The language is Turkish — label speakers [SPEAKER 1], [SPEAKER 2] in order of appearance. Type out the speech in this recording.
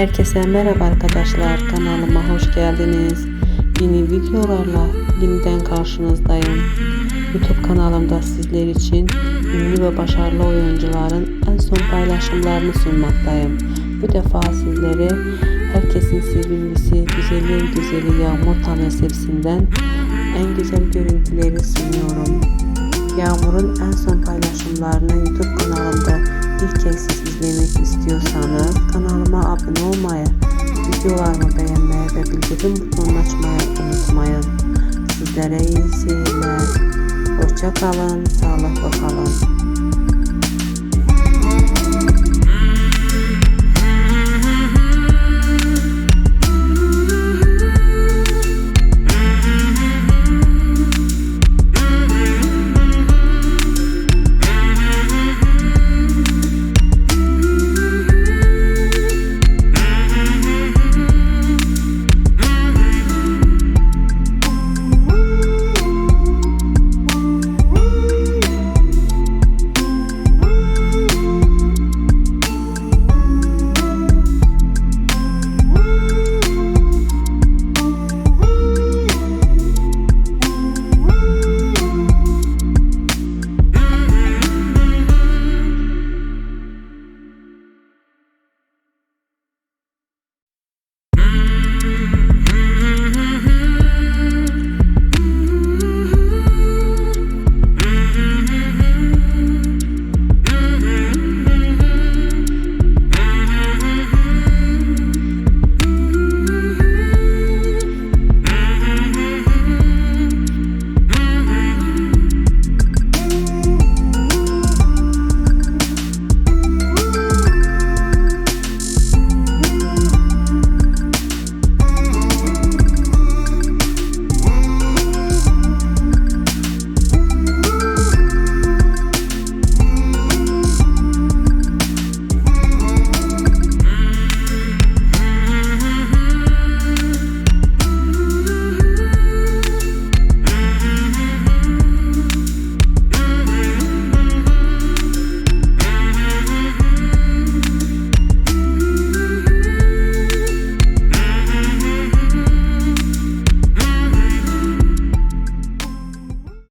[SPEAKER 1] Herkese merhaba arkadaşlar kanalıma hoş geldiniz. Yeni videolarla yeniden karşınızdayım. YouTube kanalımda sizler için ünlü ve başarılı oyuncuların en son paylaşımlarını sunmaktayım. Bu defa sizlere herkesin sevimlisi, güzelin güzeli Yağmur Tanesevsi'nden en güzel görüntüleri sunuyorum. Yağmur'un en son paylaşımlarını YouTube kanalımda ilk kez izlemek istiyorsanız kanalıma abone olmayı, videolarımı beğenmeyi ve bildirim butonunu açmayı unutmayın. Sizlere iyi seyirler. Hoşça kalın, sağlıklı kalın.